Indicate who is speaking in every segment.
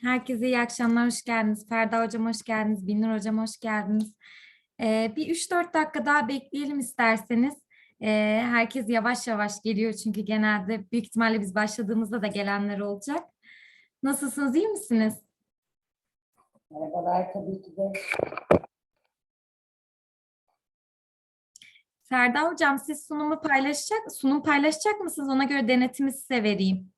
Speaker 1: Herkese iyi akşamlar, hoş geldiniz. Ferda Hocam hoş geldiniz, Binur Hocam hoş geldiniz. Ee, bir 3-4 dakika daha bekleyelim isterseniz. Ee, herkes yavaş yavaş geliyor çünkü genelde büyük ihtimalle biz başladığımızda da gelenler olacak. Nasılsınız, iyi misiniz?
Speaker 2: Merhabalar tabii ki de.
Speaker 1: Ferda Hocam siz sunumu paylaşacak, sunum paylaşacak mısınız? Ona göre denetimi size vereyim.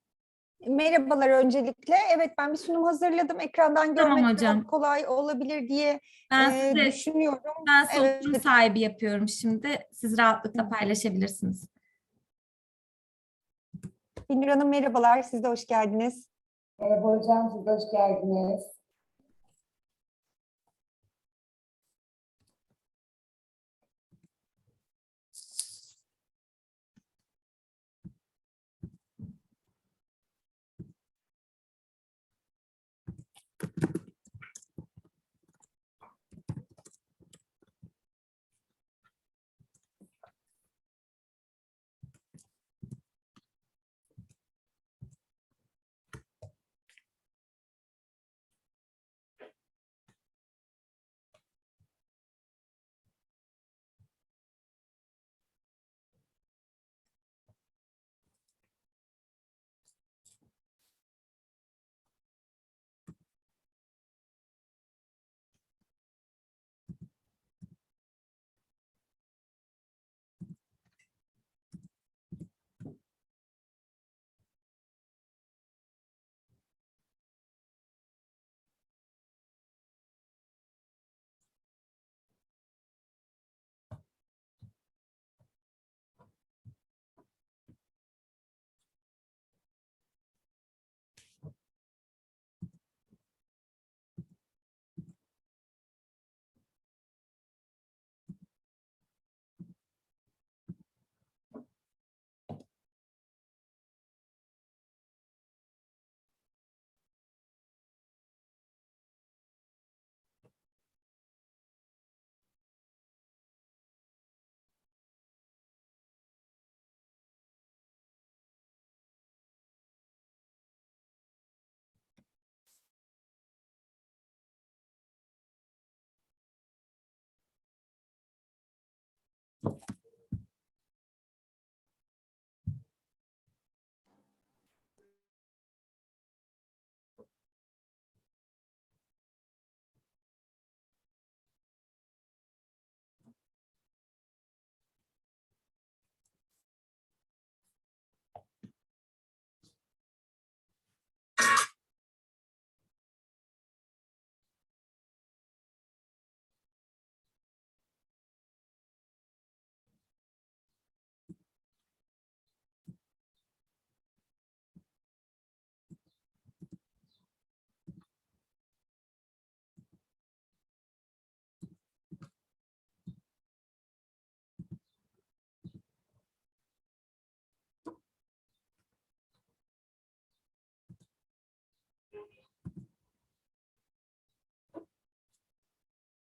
Speaker 3: Merhabalar öncelikle. Evet ben bir sunum hazırladım. Ekrandan
Speaker 1: Tamam
Speaker 3: görmek
Speaker 1: hocam.
Speaker 3: biraz kolay olabilir diye
Speaker 1: Ben
Speaker 3: e,
Speaker 1: size
Speaker 3: düşünüyorum.
Speaker 1: ben size
Speaker 3: evet.
Speaker 1: oturum sahibi yapıyorum şimdi. Siz rahatlıkla paylaşabilirsiniz.
Speaker 3: Binur Hanım merhabalar. Siz de hoş geldiniz.
Speaker 2: Merhaba hocam, siz de hoş geldiniz.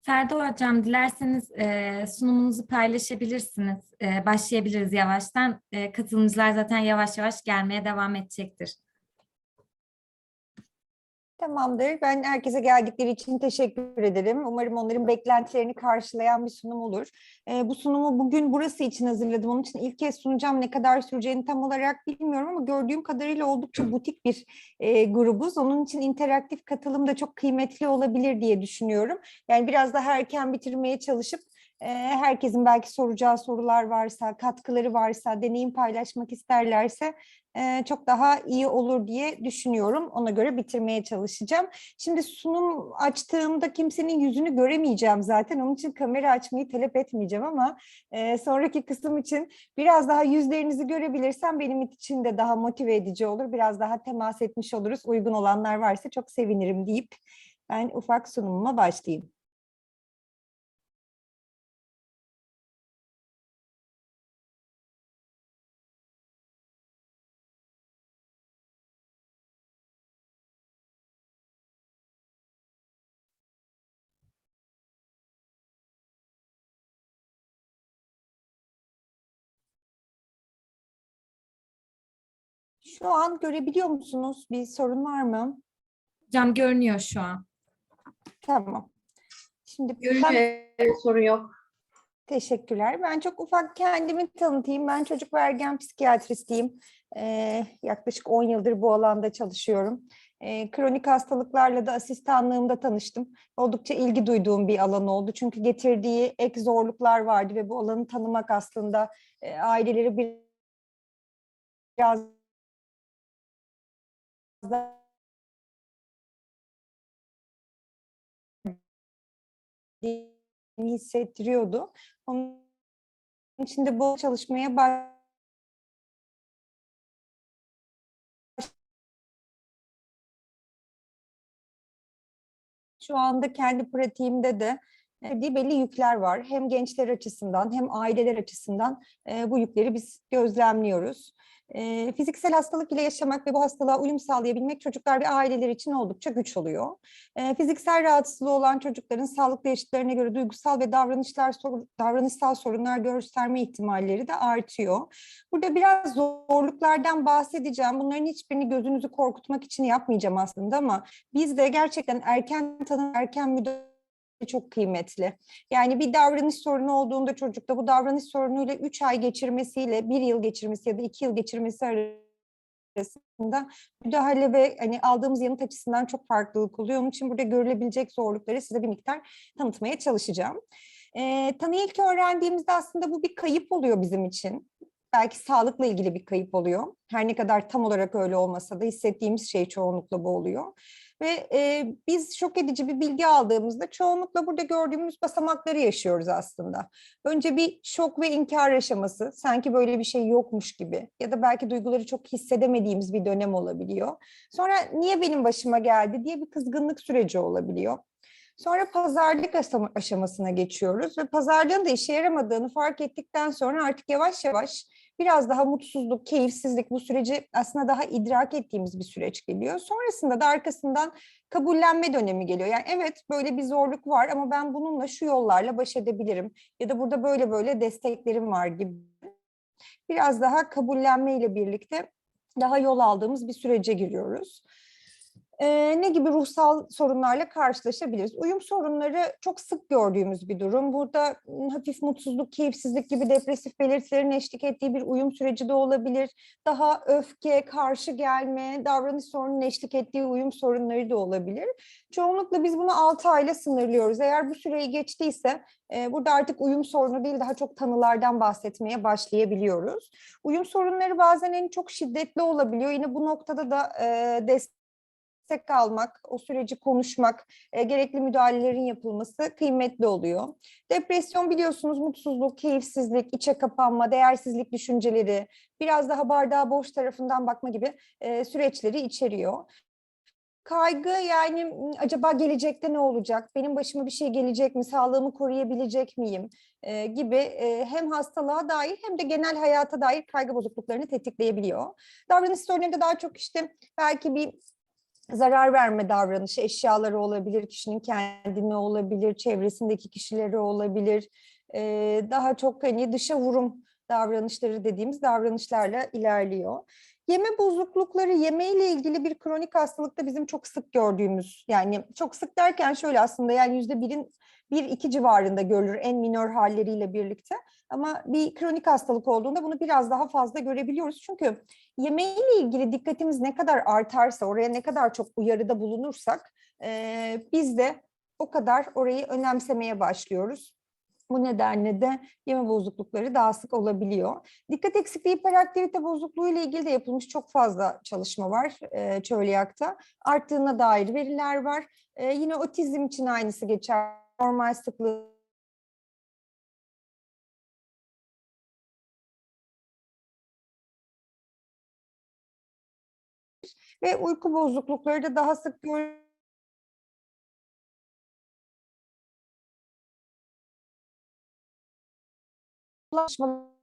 Speaker 1: Ferda Hocam dilerseniz e, sunumunuzu paylaşabilirsiniz. E, başlayabiliriz yavaştan. E, katılımcılar zaten yavaş yavaş gelmeye devam edecektir.
Speaker 3: Tamamdır. Ben herkese geldikleri için teşekkür ederim. Umarım onların beklentilerini karşılayan bir sunum olur. Ee, bu sunumu bugün burası için hazırladım. Onun için ilk kez sunacağım. Ne kadar süreceğini tam olarak bilmiyorum ama gördüğüm kadarıyla oldukça butik bir e, grubuz. Onun için interaktif katılım da çok kıymetli olabilir diye düşünüyorum. Yani biraz daha erken bitirmeye çalışıp e, herkesin belki soracağı sorular varsa, katkıları varsa, deneyim paylaşmak isterlerse e, çok daha iyi olur diye düşünüyorum. Ona göre bitirmeye çalışacağım. Şimdi sunum açtığımda kimsenin yüzünü göremeyeceğim zaten. Onun için kamera açmayı talep etmeyeceğim ama sonraki kısım için biraz daha yüzlerinizi görebilirsem benim için de daha motive edici olur. Biraz daha temas etmiş oluruz. Uygun olanlar varsa çok sevinirim deyip ben ufak sunumuma başlayayım. Şu an görebiliyor musunuz? Bir sorun var mı?
Speaker 1: Hocam görünüyor şu an.
Speaker 3: Tamam. Şimdi ben-
Speaker 4: Görünüyor, sorun yok.
Speaker 3: Teşekkürler. Ben çok ufak kendimi tanıtayım. Ben çocuk ve ergen psikiyatristiyim. Ee, yaklaşık 10 yıldır bu alanda çalışıyorum. Ee, kronik hastalıklarla da asistanlığımda tanıştım. Oldukça ilgi duyduğum bir alan oldu. Çünkü getirdiği ek zorluklar vardı ve bu alanı tanımak aslında e, aileleri bir- biraz hissettiriyordu. Onun için de bu çalışmaya baş şu anda kendi pratiğimde de e, belli yükler var. Hem gençler açısından hem aileler açısından e, bu yükleri biz gözlemliyoruz. E, fiziksel hastalık ile yaşamak ve bu hastalığa uyum sağlayabilmek çocuklar ve aileler için oldukça güç oluyor. E, fiziksel rahatsızlığı olan çocukların sağlıklı yaşıtlarına göre duygusal ve davranışlar davranışsal sorunlar gösterme ihtimalleri de artıyor. Burada biraz zorluklardan bahsedeceğim. Bunların hiçbirini gözünüzü korkutmak için yapmayacağım aslında ama biz de gerçekten erken tanı, erken müdahale çok kıymetli. Yani bir davranış sorunu olduğunda çocukta bu davranış sorunuyla 3 ay geçirmesiyle 1 yıl geçirmesi ya da 2 yıl geçirmesi arasında müdahale ve hani aldığımız yanıt açısından çok farklılık oluyor. Onun için burada görülebilecek zorlukları size bir miktar tanıtmaya çalışacağım. Ee, tanı ilk öğrendiğimizde aslında bu bir kayıp oluyor bizim için. Belki sağlıkla ilgili bir kayıp oluyor. Her ne kadar tam olarak öyle olmasa da hissettiğimiz şey çoğunlukla bu oluyor. Ve e, biz şok edici bir bilgi aldığımızda çoğunlukla burada gördüğümüz basamakları yaşıyoruz aslında. Önce bir şok ve inkar aşaması, sanki böyle bir şey yokmuş gibi ya da belki duyguları çok hissedemediğimiz bir dönem olabiliyor. Sonra niye benim başıma geldi diye bir kızgınlık süreci olabiliyor. Sonra pazarlık aşama- aşamasına geçiyoruz ve pazarlığın da işe yaramadığını fark ettikten sonra artık yavaş yavaş biraz daha mutsuzluk, keyifsizlik bu süreci aslında daha idrak ettiğimiz bir süreç geliyor. Sonrasında da arkasından kabullenme dönemi geliyor. Yani evet böyle bir zorluk var ama ben bununla şu yollarla baş edebilirim ya da burada böyle böyle desteklerim var gibi. Biraz daha kabullenme ile birlikte daha yol aldığımız bir sürece giriyoruz. Ee, ne gibi ruhsal sorunlarla karşılaşabiliriz? Uyum sorunları çok sık gördüğümüz bir durum. Burada hafif mutsuzluk, keyifsizlik gibi depresif belirtilerin eşlik ettiği bir uyum süreci de olabilir. Daha öfke, karşı gelme, davranış sorununun eşlik ettiği uyum sorunları da olabilir. Çoğunlukla biz bunu 6 ayla sınırlıyoruz. Eğer bu süreyi geçtiyse e, burada artık uyum sorunu değil daha çok tanılardan bahsetmeye başlayabiliyoruz. Uyum sorunları bazen en çok şiddetli olabiliyor. Yine bu noktada da e, destek destek almak, o süreci konuşmak, e, gerekli müdahalelerin yapılması kıymetli oluyor. Depresyon biliyorsunuz mutsuzluk, keyifsizlik, içe kapanma, değersizlik düşünceleri, biraz daha bardağa boş tarafından bakma gibi e, süreçleri içeriyor. Kaygı yani "M, acaba gelecekte ne olacak, benim başıma bir şey gelecek mi, sağlığımı koruyabilecek miyim e, gibi e, hem hastalığa dair hem de genel hayata dair kaygı bozukluklarını tetikleyebiliyor. Davranış sorunlarında daha çok işte belki bir zarar verme davranışı, eşyaları olabilir, kişinin kendine olabilir, çevresindeki kişileri olabilir. Ee, daha çok hani dışa vurum davranışları dediğimiz davranışlarla ilerliyor. Yeme bozuklukları, yeme ile ilgili bir kronik hastalıkta bizim çok sık gördüğümüz, yani çok sık derken şöyle aslında yani yüzde birin bir iki civarında görülür en minör halleriyle birlikte. Ama bir kronik hastalık olduğunda bunu biraz daha fazla görebiliyoruz. Çünkü yemeğiyle ilgili dikkatimiz ne kadar artarsa, oraya ne kadar çok uyarıda bulunursak e, biz de o kadar orayı önemsemeye başlıyoruz. Bu nedenle de yeme bozuklukları daha sık olabiliyor. Dikkat eksikliği hiperaktivite bozukluğu ile ilgili de yapılmış çok fazla çalışma var e, çölyakta. Arttığına dair veriler var. E, yine otizm için aynısı geçer. Normal sıklığı ve uyku bozuklukları da daha sık görülüyor. Last van